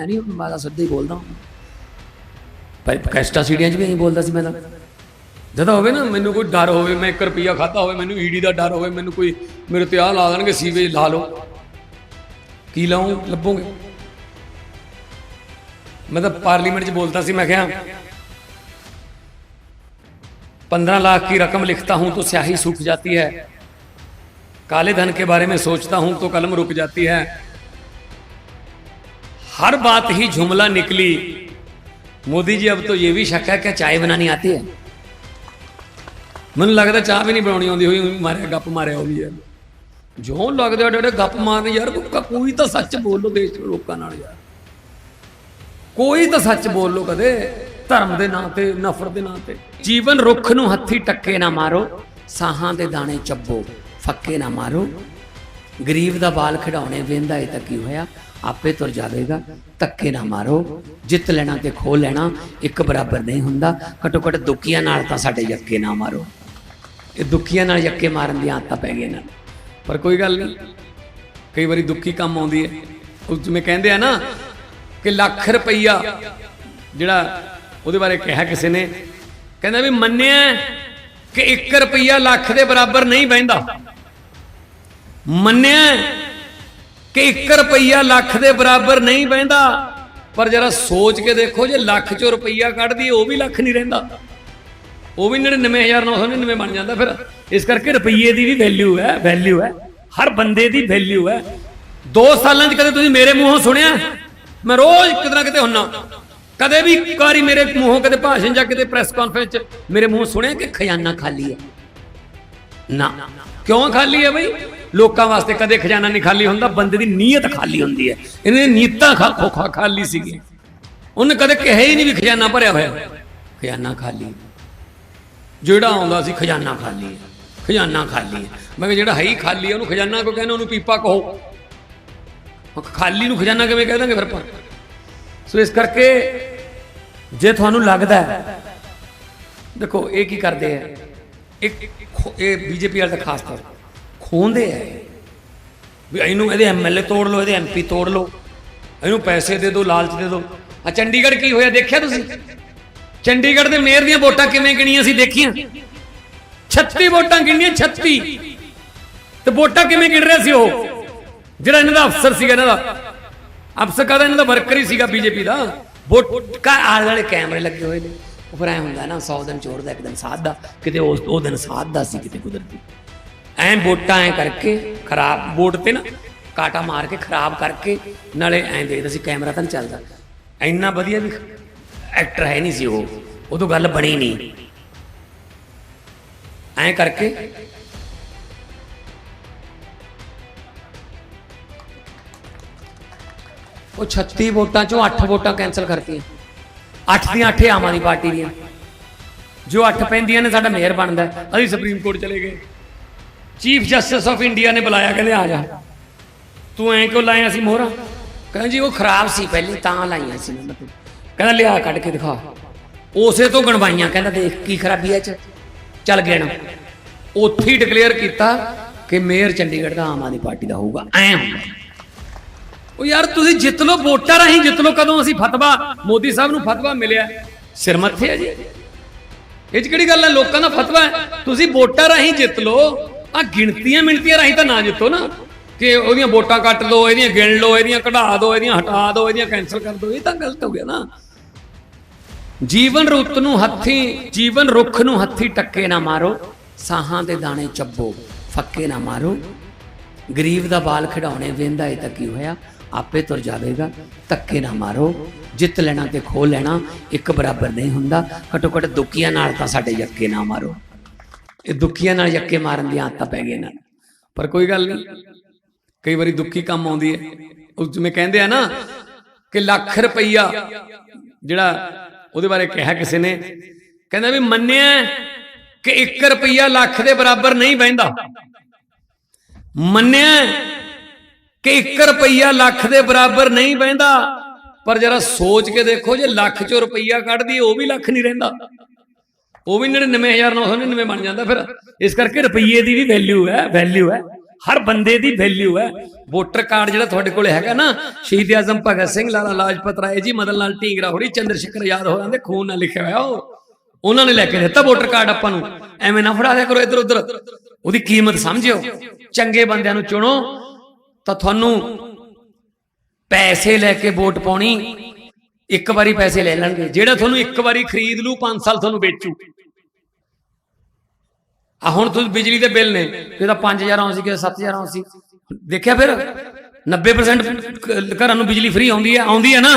ਮੈਂ ਨਹੀਂ ਮੈਂ ਤਾਂ ਸਿੱਧਾ ਹੀ ਬੋਲਦਾ ਪਰ ਕੈਸਟਾ ਸੀੜੀਆਂ 'ਚ ਵੀ ਨਹੀਂ ਬੋਲਦਾ ਸੀ ਮੈਂ ਤਾਂ ਜਦੋਂ ਹੋਵੇ ਨਾ ਮੈਨੂੰ ਕੋਈ ਡਰ ਹੋਵੇ ਮੈਂ 1 ਰੁਪਿਆ ਖਾਦਾ ਹੋਵੇ ਮੈਨੂੰ ਈਡੀ ਦਾ ਡਰ ਹੋਵੇ ਮੈਨੂੰ ਕੋਈ ਮੇਰੇ ਤੇ ਆ ਲਾ ਦੇਣਗੇ ਸੀਵੇਜ ਲਾ ਲਓ ਕੀ ਲਾਉਂ ਲੱਭੋਗੇ ਮੈਂ ਤਾਂ ਪਾਰਲੀਮੈਂਟ 'ਚ ਬੋਲਤਾ ਸੀ ਮੈਂ ਕਿਹਾ 15 लाख की रकम लिखता हूं तो स्याही सूख जाती है काले धन के बारे में सोचता हूं तो कलम रुक जाती है हर बात ही जुमला निकली मोदी जी अब तो ये भी शक है कि चाय बनानी आती है ਮੈਨੂੰ ਲੱਗਦਾ ਚਾਹ ਵੀ ਨਹੀਂ ਬਣਾਉਣੀ ਆਉਂਦੀ ਹੋਈ ਮਾਰਿਆ ਗੱਪ ਮਾਰਿਆ ਉਹ ਵੀ ਹੈ ਜੋ ਲੱਗਦਾ ਡੇਡੇ ਗੱਪ ਮਾਰਨ ਯਾਰ ਕੋ- ਕੋਈ ਤਾਂ ਸੱਚ ਬੋਲੋ ਦੇਸ਼ ਦੇ ਲੋਕਾਂ ਨਾਲ ਯਾਰ ਕੋਈ ਤਾਂ ਸੱਚ ਬੋਲੋ ਕਦੇ ਧਰਮ ਦੇ ਨਾਂ ਤੇ ਨਫ਼ਰਤ ਦੇ ਨਾਂ ਤੇ ਜੀਵਨ ਰੁੱਖ ਨੂੰ ਹੱਥੀ ਟੱਕੇ ਨਾ ਮਾਰੋ ਸਾਹਾਂ ਦੇ ਦਾਣੇ ਚੱਬੋ ਫੱਕੇ ਨਾ ਮਾਰੋ ਗਰੀਬ ਦਾ ਬਾਲ ਖਿਡਾਉਣੇ ਵੇਂਦਾ ਇਹ ਤਾਂ ਕੀ ਹੋਇਆ? ਆਪੇ ਤੁਰ ਜਾਵੇਗਾ। ਧੱਕੇ ਨਾ ਮਾਰੋ। ਜਿੱਤ ਲੈਣਾ ਤੇ ਖੋ ਲੈਣਾ ਇੱਕ ਬਰਾਬਰ ਨਹੀਂ ਹੁੰਦਾ। ਘਟੋ ਘਟ ਦੁਖੀਆਂ ਨਾਲ ਤਾਂ ਸਾਡੇ ਯੱਕੇ ਨਾ ਮਾਰੋ। ਇਹ ਦੁਖੀਆਂ ਨਾਲ ਯੱਕੇ ਮਾਰਨ ਦੀਆਂ ਆਦਤਾਂ ਪੈ ਗਈਆਂ ਇਹਨਾਂ ਪਰ ਕੋਈ ਗੱਲ ਨਹੀਂ। ਕਈ ਵਾਰੀ ਦੁੱਖੀ ਕੰਮ ਆਉਂਦੀ ਹੈ ਉਹ ਜਿਵੇਂ ਕਹਿੰਦੇ ਆ ਨਾ ਕਿ ਲੱਖ ਰੁਪਈਆ ਜਿਹੜਾ ਉਹਦੇ ਬਾਰੇ ਕਿਹਾ ਕਿਸੇ ਨੇ, ਕਹਿੰਦਾ ਵੀ ਮੰਨਿਆ ਕਿ 1 ਰੁਪਈਆ ਲੱਖ ਦੇ ਬਰਾਬਰ ਨਹੀਂ ਬਹਿੰਦਾ। ਮੰਨਿਆ ਕਿ 1 ਰੁਪਈਆ ਲੱਖ ਦੇ ਬਰਾਬਰ ਨਹੀਂ ਬਹਿੰਦਾ, ਪਰ ਜਰਾ ਸੋਚ ਕੇ ਦੇਖੋ ਜੇ ਲੱਖ ਚੋਂ ਰੁਪਈਆ ਕੱਢਦੀ, ਉਹ ਵੀ ਲੱਖ ਨਹੀਂ ਰਹਿੰਦਾ। ਉਹ ਵੀ 99999 ਬਣ ਜਾਂਦਾ ਫਿਰ। ਇਸ ਕਰਕੇ ਰੁਪਈਏ ਦੀ ਵੀ ਵੈਲਿਊ ਹੈ ਵੈਲਿਊ ਹੈ। ਹਰ ਬੰਦੇ ਦੀ ਵੈਲਿਊ ਹੈ। ਦੋ ਸਾਲਾਂ 'ਚ ਕਦੇ ਤੁਸੀਂ ਮੇਰੇ ਮੂੰਹੋਂ ਸੁਣਿਆ? ਮੈਂ ਰੋਜ਼ ਕਿਤੇ ਨਾ ਕਿਤੇ ਹੁੰਨਾ। ਕਦੇ ਵੀ ਇੱਕ ਵਾਰੀ ਮੇਰੇ ਮੂੰਹੋਂ ਕਦੇ ਭਾਸ਼ਣ ਜਾਂ ਕਿਤੇ ਪ੍ਰੈਸ ਕਾਨਫਰੰਸ 'ਚ ਮੇਰੇ ਮੂੰਹੋਂ ਸੁਣਿਆ ਕਿ ਖਜ਼ਾਨਾ ਖਾਲੀ ਹੈ? ਨਾ। ਕਿਉਂ ਖਾਲੀ ਹੈ ਬਈ? ਲੋਕਾਂ ਵਾਸਤੇ ਕਦੇ ਖਜ਼ਾਨਾ ਨਹੀਂ ਖਾਲੀ ਹੁੰਦਾ, ਬੰਦੇ ਦੀ ਨੀਅਤ ਖਾਲੀ ਹੁੰਦੀ ਹੈ। ਇਹਨੇ ਨੀਅਤਾਂ ਖਾ ਖਾਲੀ ਸੀਗੀ ਉਹਨੇ ਕਦੇ ਕਿਹਾ ਹੀ ਨਹੀਂ ਵੀ ਖਜ਼ਾਨਾ ਭਰਿਆ ਹੋਇਆ। ਖਜ਼ਾਨਾ ਖਾਲੀ। ਜਿਹੜਾ ਆਉਂਦਾ ਸੀ ਖਜ਼ਾਨਾ ਖਾਲੀ ਹੈ। ਖਜ਼ਾਨਾ ਖਾਲੀ ਹੈ। ਮੈਂ ਕਿਹਾ ਜਿਹੜਾ ਹੈ ਹੀ ਖਾਲੀ ਹੈ, ਉਹਨੂੰ ਖਜ਼ਾਨਾ ਕੋ ਕਹਿੰਦੇ ਉਹਨੂੰ ਪੀਪਾ ਕਹੋ। ਖਾਲੀ ਨੂੰ ਖਜ਼ਾਨਾ ਕਿਵੇਂ ਕਹਿ ਦਾਂਗੇ ਫਿਰ ਆਪਾਂ? ਸੋ ਇਸ ਕਰਕੇ ਜੇ ਤੁਹਾਨੂੰ ਲੱਗਦਾ ਦੇਖੋ, ਇਹ ਕੀ ਕਰਦੇ ਆ ਇੱਕ ਖੋ- ਇਹ ਬੀਜੇਪੀ ਵਾਲੇ ਖਾਸ ਤੌਰ ਖੋਂਦੇ ਆ। ਵੀ ਇਹਨੂੰ ਇਹਦੇ ਐਮਐਲਏ ਤੋੜ ਲਓ, ਇਹਦੇ ਐਮਪੀ ਤੋੜ ਲਓ। ਇਹਨੂੰ ਪੈਸੇ ਦੇ ਦਿਓ, ਲਾਲਚ ਦੇ ਦਿਓ। ਆ ਚੰਡੀਗੜ੍ਹ ਕੀ ਹੋਇਆ ਦੇਖਿਆ ਤੁਸੀਂ? ਚੰਡੀਗੜ੍ਹ ਦੇ ਮੇਅਰ ਦੀਆਂ ਵੋਟਾਂ ਕਿਵੇਂ ਗਿਣੀਆਂ ਸੀ ਦੇਖੀਆਂ? 36 ਵੋਟਾਂ ਗਿਣੀਆਂ 36 ਤੇ ਵੋਟਾਂ ਕਿਵੇਂ ਗਿਣ ਰਿਹਾ ਸੀ ਉਹ? ਜਿਹੜਾ ਇਹਨਾਂ ਦਾ ਅਫਸਰ ਸੀਗਾ, ਇਹਨਾਂ ਦਾ। ਅਫਸਰ ਕਹਦਾ? ਇਹਨਾਂ ਦਾ ਵਰਕਰ ਹੀ ਸੀਗਾ ਬੀਜੇਪੀ ਦਾ। ਵੋਟ ਕਾ ਆਲੇ ਵਾਲੇ ਕੈਮਰੇ ਲੱਗੇ ਹੋਏ ਨੇ। ਉਹ ਫਿਰ ਐ ਹੁੰਦਾ ਨਾ 100 ਦਿਨ ਚੋਰ ਦਾ, ਇੱਕ ਦਿਨ ਸਾਧ ਦਾ। ਕਿਤੇ ਉਸ ਉਹ ਦਿਨ ਸਾਧ ਦਾ ਸੀ, ਕਿਤੇ ਕੁਦਰਤੀ। ਐਂ ਵੋਟਾਂ ਐ ਕਰਕੇ ਖਰਾਬ, ਵੋਟ ਤੇ ਨਾ ਕਾਟਾ ਮਾਰ ਕੇ ਖਰਾਬ ਕਰਕੇ ਨਾਲੇ ਐਂ ਦੇਖਦਾ ਸੀ ਕੈਮਰਾ ਤਾਂ ਨਹੀਂ ਚੱਲਦਾ। ਇੰਨਾ ਵਧੀਆ ਵੀ ਐਕਟਰ ਹੈ ਨਹੀਂ ਸੀ ਉਹ, ਉਦੋਂ ਗੱਲ ਬਣੀ ਨਹੀਂ ਐਂ ਕਰਕੇ ਉਹ 36 ਵੋਟਾਂ ਚੋਂ 8 ਵੋਟਾਂ ਕੈਨਸਲ ਕਰਤੀਆਂ। 8 ਦੀਆਂ 8 ਆਮ ਆਦਮੀ ਪਾਰਟੀ ਦੀਆਂ। ਜੋ 8 ਪੈਂਦੀਆਂ ਨੇ ਸਾਡਾ ਮੇਅਰ ਬਣਦਾ। ਅਸੀਂ ਸੁਪਰੀਮ ਕੋਰਟ ਚਲੇ ਗਏ। ਚੀਫ ਜਸਟਿਸ ਆਫ ਇੰਡੀਆ ਨੇ ਬੁਲਾਇਆ ਕਹਿੰਦੇ ਆ ਜਾ। ਤੂੰ ਐਂ ਕਿਉਂ ਲਾਇਆ ਸੀ ਮੋਹਰਾ? ਕਹਿੰਦਾ ਜੀ, ਉਹ ਖਰਾਬ ਸੀ ਪਹਿਲੀ, ਤਾਂ ਲਾਈਆਂ ਸੀ ਕਹਿੰਦਾ ਲਿਆ ਕੱਢ ਕੇ ਦਿਖਾ। ਉਸੇ ਤੋਂ ਗਣਵਾਈਆਂ, ਕਹਿੰਦਾ ਦੇਖ ਕੀ ਖਰਾਬੀ ਐ ਚ। ਚੱਲ ਗਿਆ ਨਾ। ਉੱਥੇ ਹੀ ਡਿਕਲੇਅਰ ਕੀਤਾ ਕਿ ਮੇਅਰ ਚੰਡੀਗੜ੍ਹ ਦਾ ਆਮ ਆਦਮੀ ਪਾਰਟੀ ਦਾ ਹੋਊਗਾ। ਐਂ ਹੁੰਦਾ। ਉਹ ਯਾਰ, ਤੁਸੀਂ ਜਿੱਤ ਲੋ ਵੋਟਾਂ ਰਾਹੀਂ ਜਿੱਤ ਲੋ ਕਦੋਂ ਅਸੀਂ ਫਤਵਾ, ਮੋਦੀ ਸਾਹਿਬ ਨੂੰ ਫਤਵਾ ਮਿਲਿਆ। ਸਿਰ ਮੱਥੇ ਆ ਜੀ। ਇਹ ਚ ਕਿਹੜੀ ਗੱਲ ਹੈ ਲੋਕਾਂ ਦਾ ਫਤਵਾ ਹੈ ਤੁਸੀਂ ਵੋਟਾਂ ਰਾਹੀਂ ਜਿੱਤ ਲੋ ਆ ਗਿਣਤੀਆਂ ਮਿਣਤੀਆਂ ਰਾਹੀਂ ਤਾਂ ਨਾ ਜਿੱਤੋ ਨਾ। ਕਿ ਉਹਦੀਆਂ ਵੋਟਾਂ ਕੱਟ ਲਓ ਇਹਦੀਆਂ ਗਿਣ ਲਓ, ਇਹਦੀਆਂ ਕਢਾ ਦਿਓ ਇਹਦੀਆਂ ਹਟਾ ਦਿਓ ਇਹਦੀਆਂ ਕੈਨਸਲ ਕਰ ਦਿਓ ਇਹ ਤਾਂ ਗਲਤ ਹੋ ਗਿਆ ਨਾ। ਜੀਵਨ ਰੁੱਤ ਨੂੰ ਹੱਥੀ, ਜੀਵਨ ਰੁੱਖ ਨੂੰ ਹੱਥੀ ਟੱਕੇ ਨਾ ਮਾਰੋ, ਸਾਹਾਂ ਦੇ ਦਾਣੇ ਚੱਬੋ, ਫੱਕੇ ਨਾ ਮਾਰੋ। ਗਰੀਬ ਦਾ ਬਾਲ ਖਿਡਾਉਣੇ ਵੇਂਦਾ ਏ ਤਾਂ ਕੀ ਹੋਇਆ? ਆਪੇ ਤੁਰ ਜਾਵੇਗਾ, ਧੱਕੇ ਨਾ ਮਾਰੋ, ਜਿੱਤ ਲੈਣਾ ਤੇ ਖੋ ਲੈਣਾ, ਇੱਕ ਬਰਾਬਰ ਨਹੀਂ ਹੁੰਦਾ। ਘਟੋ ਘਟ ਦੁਖੀਆਂ ਨਾਲ ਤਾਂ ਸਾਡੇ ਯੱਕੇ ਨਾ ਮਾਰੋ। ਇਹ ਦੁੱਖੀਆਂ ਨਾਲ ਯੱਕੇ ਮਾਰਨ ਦੀਆਂ ਆਦਤਾਂ ਪੈ ਗਈਆਂ ਇਹਨਾਂ ਪਰ ਕੋਈ ਗੱਲ ਨਹੀਂ, ਕਈ ਵਾਰੀ ਦੁੱਖੀ ਕੰਮ ਆਉਂਦੀ ਹੈ। ਉਹ ਜਿਵੇਂ ਕਹਿੰਦੇ ਆ ਨਾ ਕਿ ਲੱਖ ਰੁਪਈਆ ਜਿਹੜਾ ਉਹਦੇ ਬਾਰੇ ਕਿਹਾ ਕਿਸੇ ਨੇ, ਕਹਿੰਦਾ ਵੀ ਮੰਨਿਆ ਕਿ 1 ਰੁਪਈਆ ਲੱਖ ਦੇ ਬਰਾਬਰ ਨਹੀਂ ਬਹਿੰਦਾ। ਮੰਨਿਆ ਕਿ 1 ਰੁਪਈਆ ਲੱਖ ਦੇ ਬਰਾਬਰ ਨਹੀਂ ਬਹਿੰਦਾ, ਪਰ ਜਰਾ ਸੋਚ ਕੇ ਦੇਖੋ ਜੇ ਲੱਖ ਚੋਂ ਰੁਪਈਆ ਕੱਢਦੀ, ਉਹ ਵੀ ਲੱਖ ਨਹੀਂ ਰਹਿੰਦਾ। ਉਹ ਵੀ 99999 ਬਣ ਜਾਂਦਾ ਫਿਰ। ਇਸ ਕਰਕੇ ਰੁਪਈਏ ਦੀ ਵੀ ਵੈਲਿਊ ਹੈ ਵੈਲਿਊ ਹੈ। ਹਰ ਬੰਦੇ ਦੀ ਵੈਲਿਊ ਹੈ। ਵੋਟਰ ਕਾਰਡ ਜਿਹੜਾ ਤੁਹਾਡੇ ਕੋਲੇ ਹੈਗਾ ਨਾ, ਸ਼ਹੀਦ ਆਜ਼ਮ ਭਗਤ ਸਿੰਘ, ਲਾਲਾ ਲਾਜਪਤ ਰਾਏ ਜੀ ਮਦਨ ਲਾਲ ਢੀਂਗਰਾ ਹੋਰੀ, ਚੰਦਰ ਸ਼ੇਖਰ ਆਜ਼ਾਦ ਹੋਰਾਂ ਦੇ ਖੂਨ ਨਾਲ ਲਿਖਿਆ ਹੋਇਆ ਉਹ। ਉਹਨਾਂ ਨੇ ਲੈ ਕੇ ਦਿੱਤਾ ਵੋਟਰ ਕਾਰਡ ਆਪਾਂ ਨੂੰ। ਐਵੇਂ ਨਾ ਫੜਾ ਦਿਆ ਕਰੋ ਇੱਧਰ ਉੱਧਰ। ਉਹਦੀ ਕੀਮਤ ਸਮਝਿਓ। ਚੰਗੇ ਬੰਦਿਆਂ ਨੂੰ ਚੁਣੋ। ਤਾਂ ਤੁਹਾਨੂੰ ਪੈਸੇ ਲੈ ਕੇ ਵੋਟ ਪਾਉਣੀ ਇੱਕ ਵਾਰੀ ਪੈਸੇ ਲੈ ਲੈਣਗੇ। ਜਿਹੜਾ ਤੁਹਾਨੂੰ ਇੱਕ ਵਾਰੀ ਖਰੀਦ ਲੂ 5 ਸਾਲ ਤੁਹਾਨੂੰ ਵੇਚੂ। ਆ ਹੁਣ ਤੁਸੀਂ ਬਿਜਲੀ ਦੇ ਬਿੱਲ ਨੇ ਕਿਹਦਾ 5000 ਆਉਂਦੀ ਕਿ 7000 ਆਉਂਦੀ ਦੇਖਿਆ ਫਿਰ 90% ਘਰਾਂ ਨੂੰ ਬਿਜਲੀ ਫ੍ਰੀ ਆਉਂਦੀ ਹੈ ਆਉਂਦੀ ਹੈ ਨਾ?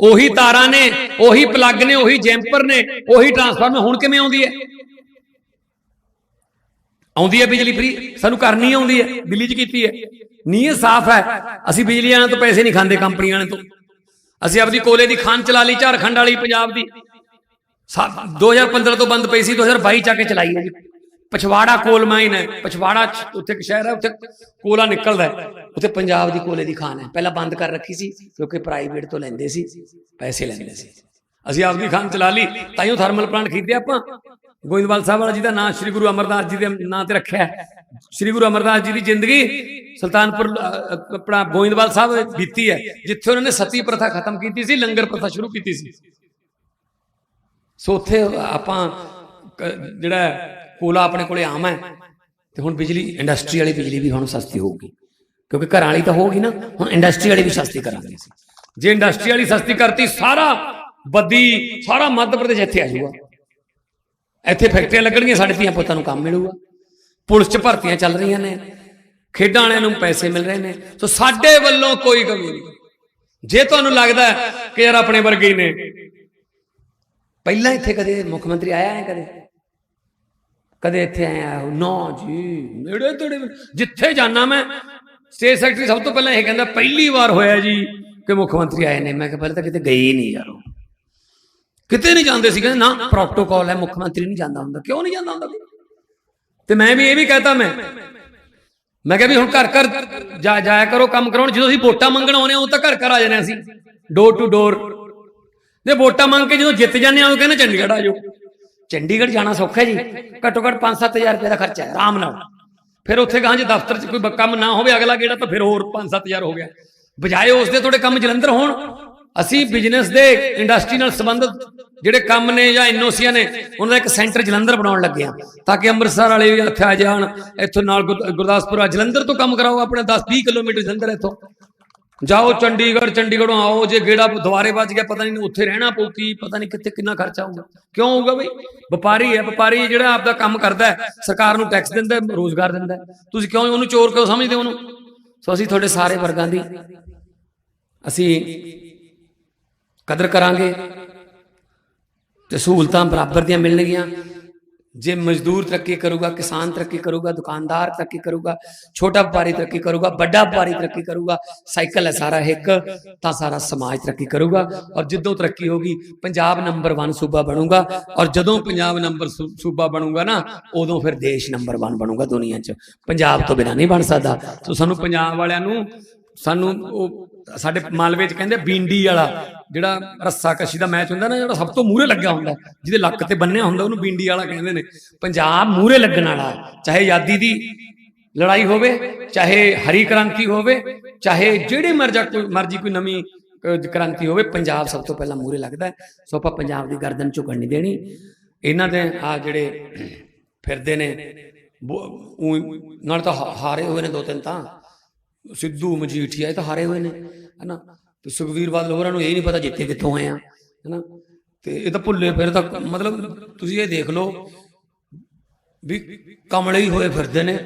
ਉਹੀ ਤਾਰਾਂ ਨੇ, ਉਹੀ ਪਲੱਗ ਨੇ, ਉਹੀ ਜੈਂਪਰ ਨੇ, ਉਹੀ ਟਰਾਂਸਫਾਰਮਰ ਹੁਣ ਕਿਵੇਂ ਆਉਂਦੀ ਹੈ? ਆਉਂਦੀ ਹੈ ਬਿਜਲੀ ਫ੍ਰੀ ਸਾਨੂੰ ਕਰਨੀ ਆਉਂਦੀ ਹੈ, ਦਿੱਲੀ 'ਚ ਕੀਤੀ ਹੈ। ਨੀਅਤ ਸਾਫ਼ ਹੈ, ਅਸੀਂ ਬਿਜਲੀ ਵਾਲਿਆਂ ਤੋਂ ਪੈਸੇ ਨਹੀਂ ਖਾਂਦੇ ਕੰਪਨੀ ਵਾਲਿਆਂ ਤੋਂ। ਅਸੀਂ ਆਪਦੀ ਕੋਲੇ ਦੀ ਖਾਨ ਚਲਾ ਲਈ, ਝਾਰਖੰਡ ਵਾਲੀ, ਪੰਜਾਬ ਦੀ। ਸਾ- 2015 ਤੋਂ ਬੰਦ ਪਈ ਸੀ 2022 ਚ ਆ ਕੇ ਚਲਾਈ ਹੈ ਜੀ। ਪਛਵਾੜਾ ਕੋਲ ਮਾਈਨ ਹੈ, ਪਛਵਾੜਾ ਉੱਥੇ ਇੱਕ ਸ਼ਹਿਰ ਹੈ, ਉੱਥੇ ਕੋਲਾ ਨਿਕਲਦਾ ਹੈ। ਉੱਥੇ ਪੰਜਾਬ ਦੀ ਕੋਲੇ ਦੀ ਖਾਨ ਹੈ। ਪਹਿਲਾਂ ਬੰਦ ਕਰ ਰੱਖੀ ਸੀ, ਕਿਉਂਕਿ ਪ੍ਰਾਈਵੇਟ ਤੋਂ ਲੈਂਦੇ ਸੀ, ਪੈਸੇ ਲੈਂਦੇ ਸੀ। ਅਸੀਂ ਆਪਦੀ ਖਾਨ ਚਲਾ ਲਈ ਤਾਈਓ ਥਰਮਲ ਪਲਾਂਟ ਖਰੀਦਿਆ ਆਪਾਂ। ਗੋਇੰਦਵਾਲ ਸਾਹਿਬ ਵਾਲਾ ਜੀ ਦਾ ਨਾਮ ਸ੍ਰੀ ਗੁਰੂ ਅਮਰਦਾਸ ਜੀ ਦੇ ਨਾਂ ਤੇ ਰੱਖਿਆ ਸ੍ਰੀ ਗੁਰੂ ਅਮਰਦਾਸ ਜੀ ਦੀ ਜ਼ਿੰਦਗੀ ਸੁਲਤਾਨਪੁਰ ਆਪਣਾ ਗੋਇੰਦਵਾਲ ਸਾਹਿਬ ਬੀਤੀ ਹੈ, ਜਿੱਥੇ ਉਹਨਾਂ ਨੇ ਸਤੀ ਪ੍ਰਥਾ ਖਤਮ ਕੀਤੀ ਸੀ, ਲੰਗਰ ਪ੍ਰਥਾ ਸ਼ੁਰੂ ਕੀਤੀ ਸੀ। ਸੋ ਉੱਥੇ ਆਪਾਂ ਜਿਹੜਾ ਕੋਲਾ ਆਪਣੇ ਕੋਲੇ ਆਮ ਹੈ, ਤੇ ਹੁਣ ਬਿਜਲੀ, ਇੰਡਸਟਰੀ ਵਾਲੀ ਬਿਜਲੀ ਵੀ ਹੁਣ ਸਸਤੀ ਹੋਊਗੀ। ਕਿਉਂਕਿ ਘਰਾਂ ਵਾਲੀ ਤਾਂ ਹੋਊਗੀ ਨਾ, ਹੁਣ ਇੰਡਸਟਰੀ ਵਾਲੀ ਵੀ ਸਸਤੀ ਕਰਾਂਗੇ ਜੇ ਇੰਡਸਟਰੀ ਵਾਲੀ ਸਸਤੀ ਕਰਤੀ, ਸਾਰਾ ਬੱਦੀ, ਸਾਰਾ ਮੱਧ ਪ੍ਰਦੇਸ਼ ਇੱਥੇ ਆ ਜਾਊਗਾ। ਇੱਥੇ ਫੈਕਟਰੀਆਂ ਲੱਗਣਗੀਆਂ, ਸਾਡੇ ਧੀਆਂ ਪੁੱਤਾਂ ਨੂੰ ਕੰਮ ਮਿਲੂਗਾ। ਪੁਲਿਸ 'ਚ ਭਰਤੀਆਂ ਚੱਲ ਰਹੀਆਂ ਨੇ, ਖੇਡਾਂ ਵਾਲਿਆਂ ਨੂੰ ਪੈਸੇ ਮਿਲ ਰਹੇ ਨੇ। ਸੋ ਸਾਡੇ ਵੱਲੋਂ ਕੋਈ ਕਮੀ ਨਹੀਂ। ਜੇ ਤੁਹਾਨੂੰ ਲੱਗਦਾ ਕਿ ਯਾਰ ਆਪਣੇ ਵਰਗੇ ਹੀ ਨੇ, ਪਹਿਲਾਂ ਇੱਥੇ ਕਦੇ ਮੁੱਖ ਮੰਤਰੀ ਆਇਆ ਹੈ ਕਦੇ? ਕਦੇ ਇੱਥੇ ਆਇਆ ਹੋ? ਨਾ ਜੀ, ਨੇੜੇ ਤੇੜੇ ਜਿੱਥੇ ਜਾਣਾ ਮੈਂ, ਸਟੇਟ ਸੈਕਟਰੀ ਸਭ ਤੋਂ ਪਹਿਲਾਂ ਇਹ ਕਹਿੰਦਾ, ਪਹਿਲੀ ਵਾਰ ਹੋਇਆ ਜੀ ਕਿ ਮੁੱਖ ਮੰਤਰੀ ਆਏ ਨੇ। ਮੈਂ ਕਿਹਾ, ਪਹਿਲਾਂ ਤਾਂ ਕਿਤੇ ਗਏ ਹੀ ਨਹੀਂ ਯਾਰ। ਉਹ। ਕਿਤੇ ਨਹੀਂ ਜਾਂਦੇ ਸੀ, ਕਹਿੰਦੇ ਨਾ ਪ੍ਰੋਟੋਕਾਲ ਹੈ ਮੁੱਖ ਮੰਤਰੀ ਨਹੀਂ ਜਾਂਦਾ ਹੁੰਦਾ। ਕਿਉਂ ਨਹੀਂ ਜਾਂਦਾ ਹੁੰਦਾ ਤੇ ਮੈਂ ਵੀ ਇਹ ਵੀ ਕਹਤਾ ਮੈਂ। ਮੈਂ ਕਿਹਾ ਵੀ ਹੁਣ ਘਰ ਘਰ ਜਾ ਜਾਇਆ ਕਰੋ, ਕੰਮ ਕਰਾਉਣ। ਜਦੋਂ ਅਸੀਂ ਵੋਟਾਂ ਮੰਗਣ ਆਉਨੇ ਉਹ ਤਾਂ ਘਰ ਘਰ ਆ ਜਾਂਦੇ ਹਾਂ ਅਸੀਂ। ਡੋਰ ਟੂ ਡੋਰ ਜੇ ਵੋਟਾਂ ਮੰਗ ਕੇ ਜਦੋਂ ਜਿੱਤ ਜਾਂਦੇ ਆ ਉਹ ਕਹਿੰਦੇ ਚੰਡੀਗੜ੍ਹ ਆ ਜਾਓ। ਚੰਡੀਗੜ੍ਹ ਜਾਣਾ ਸੌਖਾ ਹੈ ਜੀ। ਘੱਟੋ ਘੱਟ 5-7000 ਰੁਪਏ ਦਾ ਖਰਚਾ ਹੈ, ਆਰਾਮ ਨਾਲ। ਫਿਰ ਉੱਥੇ ਗਾਂ ਜੇ ਦਫ਼ਤਰ 'ਚ ਕੋਈ ਕੰਮ ਨਾ ਹੋਵੇ, ਅਗਲਾ ਗੇੜਾ ਤਾਂ ਫਿਰ ਹੋਰ 5-7000 ਹੋ ਗਿਆ। ਬਜਾਏ ਉਸ ਦੇ ਤੁਹਾਡੇ ਕੰਮ ਜਲੰਧਰ ਹੋਣ। ਅਸੀਂ ਬਿਜ਼ਨਸ ਦੇ ਇੰਡਸਟਰੀ ਨਾਲ ਸੰਬੰਧਿਤ ਜਿਹੜੇ ਕੰਮ ਨੇ ਜਾਂ ਐਨਓਸੀਆਂ ਨੇ ਉਹਨਾਂ ਦਾ ਇੱਕ ਸੈਂਟਰ ਜਲੰਧਰ ਬਣਾਉਣ ਲੱਗੇ ਆ ਤਾਂ ਕਿ ਅੰਮ੍ਰਿਤਸਰ ਵਾਲੇ ਵੀ ਇੱਥੇ ਆ ਜਾਣ ਇੱਥੋਂ ਨਾਲ ਗੁਰ- ਗੁਰਦਾਸਪੁਰ ਆ ਜਲੰਧਰ ਤੋਂ ਕੰਮ ਕਰਾਓ ਆਪਣੇ 10-20 ਕਿਲੋਮੀਟਰ ਜਲੰਧਰ ਇੱਥੋਂ। ਜਾਓ ਚੰਡੀਗੜ੍ਹ ਚੰਡੀਗੜ੍ਹੋਂ ਆਓ ਜੇ ਗੇੜਾ ਦੁਆਰੇ ਵੱਜ ਗਿਆ ਪਤਾ ਨਹੀਂ ਉੱਥੇ ਰਹਿਣਾ ਪਊ ਕੀ ਪਤਾ ਨਹੀਂ ਕਿੱਥੇ ਕਿੰਨਾ ਖਰਚਾ ਆਊਗਾ। ਕਿਉਂ ਆਊਗਾ ਬਈ? ਵਪਾਰੀ ਹੈ ਵਪਾਰੀ ਜਿਹੜਾ ਆਪਦਾ ਕੰਮ ਕਰਦਾ ਹੈ ਸਰਕਾਰ ਨੂੰ ਟੈਕਸ ਦਿੰਦਾ ਹੈ ਰੋਜ਼ਗਾਰ ਦਿੰਦਾ ਹੈ। ਤੁਸੀਂ ਕਿਉਂ ਉਹਨੂੰ ਚੋਰ ਕਿਉਂ ਸਮਝਦੇ ਹੋ ਉਹਨੂੰ? ਸੋ ਅਸੀਂ ਤੁਹਾਡੇ ਸਾਰੇ ਵਰਗਾਂ ਦੀ ਅਸੀਂ ਕਦਰ ਕਰਾਂਗੇ ਤੇ ਸਹੂਲਤਾਂ ਬਰਾਬਰ ਦੀਆਂ ਮਿਲਣਗੀਆਂ। ਜੇ ਮਜ਼ਦੂਰ ਤਰੱਕੀ ਕਰੂਗਾ, ਕਿਸਾਨ ਤਰੱਕੀ ਕਰੂਗਾ, ਦੁਕਾਨਦਾਰ ਤਰੱਕੀ ਕਰੂਗਾ, ਛੋਟਾ ਵਪਾਰੀ ਤਰੱਕੀ ਕਰੂਗਾ, ਵੱਡਾ ਵਪਾਰੀ ਤਰੱਕੀ ਕਰੂਗਾ, ਸਾਈਕਲ ਹੈ ਸਾਰਾ ਇੱਕ, ਤਾਂ ਸਾਰਾ ਸਮਾਜ ਤਰੱਕੀ ਕਰੂਗਾ। ਔਰ ਜਿੱਦੋਂ ਤਰੱਕੀ ਹੋਗੀ ਪੰਜਾਬ ਨੰਬਰ 1 ਸੂਬਾ ਬਣੂਗਾ। ਔਰ ਜਦੋਂ ਪੰਜਾਬ ਨੰਬਰ ਸੂਬਾ ਬਣੂਗਾ ਨਾ, ਉਦੋਂ ਫਿਰ ਦੇਸ਼ ਨੰਬਰ 1 ਬਣੂਗਾ ਦੁਨੀਆ 'ਚ। ਪੰਜਾਬ ਤੋਂ ਬਿਨਾਂ ਨਹੀਂ ਬਣ ਸਕਦਾ। ਸੋ ਸਾਨੂੰ ਪੰਜਾਬ ਵਾਲਿਆਂ ਨੂੰ ਸਾਨੂੰ ਉਹ ਸਾਡੇ ਮਾਲਵੇ 'ਚ ਕਹਿੰਦੇ ਬੀਂਡੀ ਵਾਲਾ, ਜਿਹੜਾ ਰੱਸਾ ਕਸ਼ੀ ਦਾ ਮੈਚ ਹੁੰਦਾ ਨਾ, ਜਿਹੜਾ ਸਭ ਤੋਂ ਮੂਹਰੇ ਲੱਗਾ ਹੁੰਦਾ, ਜਿਹਦੇ ਲੱਕ ਤੇ ਬੰਨਿਆ ਹੁੰਦਾ, ਉਹਨੂੰ ਬੀਂਡੀ ਵਾਲਾ ਕਹਿੰਦੇ ਨੇ। ਪੰਜਾਬ ਮੂਹਰੇ ਲੱਗਣ ਵਾਲਾ, ਚਾਹੇ ਆਜ਼ਾਦੀ ਦੀ ਲੜਾਈ ਹੋਵੇ, ਚਾਹੇ ਹਰੀ ਕ੍ਰਾਂਤੀ ਹੋਵੇ, ਚਾਹੇ ਜਿਹੜੇ ਮਰਜ਼ਾ ਮਰਜ਼ੀ ਕੋਈ ਨਵੀਂ ਕ੍ਰਾਂਤੀ ਹੋਵੇ, ਪੰਜਾਬ ਸਭ ਤੋਂ ਪਹਿਲਾਂ ਮੂਹਰੇ ਲੱਗਦਾ ਸੋ ਆਪਾਂ ਪੰਜਾਬ ਦੀ ਗਰਦਨ ਝੁਕਣ ਨਹੀਂ ਦੇਣੀ। ਇਹਨਾਂ ਦੇ ਆ ਜਿਹੜੇ ਫਿਰਦੇ ਨੇ, ਬੋ- ਨਾਲ ਤਾਂ ਹਾਰੇ ਹੋਏ ਨੇ ਦੋ ਤਿੰਨ ਤਾਂ। ਸਿੱਧੂ ਮਜੀਠੀਆ, ਇਹ ਤਾਂ ਹਾਰੇ ਹੋਏ ਨੇ, ਹਨਾ? ਤੇ ਸੁਖਵੀਰ ਬਾਦਲ ਹੋਰਾਂ ਨੂੰ ਇਹ ਨਹੀਂ ਪਤਾ ਜਿੱਤੇ ਕਿੱਥੋਂ ਆਏ ਆ, ਹਨਾ? ਤੇ ਇਹ ਤਾਂ ਭੁੱਲੇ ਫਿਰ ਤਾਂ ਮਤਲਬ ਤੁਸੀਂ ਇਹ ਦੇਖ ਲਓ ਵੀ ਕਮਲੇ ਹੀ ਹੋਏ ਫਿਰਦੇ ਨੇ,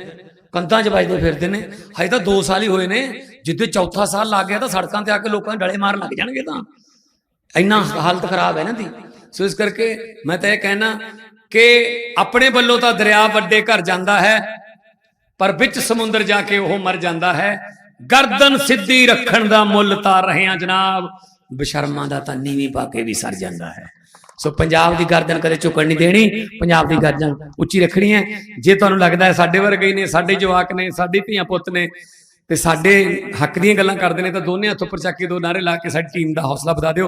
ਕੰਧਾਂ 'ਚ ਵੱਜਦੇ ਫਿਰਦੇ ਨੇ, ਹਜੇ ਤਾਂ 2 ਸਾਲ ਹੀ ਹੋਏ ਨੇ, ਜਿੱਦੇ ਚੌਥਾ ਸਾਲ ਲੱਗ ਗਿਆ ਤਾਂ ਸੜਕਾਂ ਤੇ ਆ ਕੇ ਲੋਕਾਂ ਦੇ ਡਲੇ ਮਾਰ ਲੱਗ ਜਾਣਗੇ ਤਾਂ। ਇੰਨਾ ਹਾਲਤ ਖਰਾਬ ਹੈ ਨਾ ਦੀ। ਸੋ ਇਸ ਕਰਕੇ ਮੈਂ ਤਾਂ ਇਹ ਕਹਿਣਾ ਕਿ ਆਪਣੇ ਵੱਲੋਂ ਤਾਂ ਦਰਿਆ ਵੱਡੇ ਘਰ ਜਾਂਦਾ ਹੈ ਪਰ ਵਿੱਚ ਸਮੁੰਦਰ ਜਾ ਕੇ ਉਹ ਮਰ ਜਾਂਦਾ ਹੈ। ਗਰਦਨ ਸਿੱਧੀ ਰੱਖਣ ਦਾ ਮੁੱਲ ਤਾਰ ਰਹੇ ਆ ਜਨਾਬ। ਬਸ਼ਰਮਾਂ ਦਾ ਤਾਂ ਨੀਵੀਂ ਪਾ ਕੇ ਵੀ ਸਰ ਜਾਂਦਾ ਹੈ। ਸੋ ਪੰਜਾਬ ਦੀ ਗਰਦਨ ਕਦੇ ਝੁਕਣ ਨਹੀਂ ਦੇਣੀ, ਪੰਜਾਬ ਦੀ ਗਰਦਨ ਉੱਚੀ ਰੱਖਣੀ ਹੈ। ਜੇ ਤੁਹਾਨੂੰ ਲੱਗਦਾ ਹੈ ਸਾਡੇ ਵਰਗੇ ਹੀ ਨੇ, ਸਾਡੇ ਜਵਾਕ ਨੇ, ਸਾਡੇ ਧੀਆਂ ਪੁੱਤ ਨੇ, ਤੇ ਸਾਡੇ ਹੱਕ ਦੀਆਂ ਗੱਲਾਂ ਕਰਦੇ ਨੇ, ਤਾਂ ਦੋਨੇ ਹੱਥ ਉੱਪਰ ਚੱਕ ਕੇ ਦੋ ਨਾਰੇ ਲਾ ਕੇ ਸਾਡੀ ਟੀਮ ਦਾ ਹੌਸਲਾ ਵਧਾ ਦਿਓ।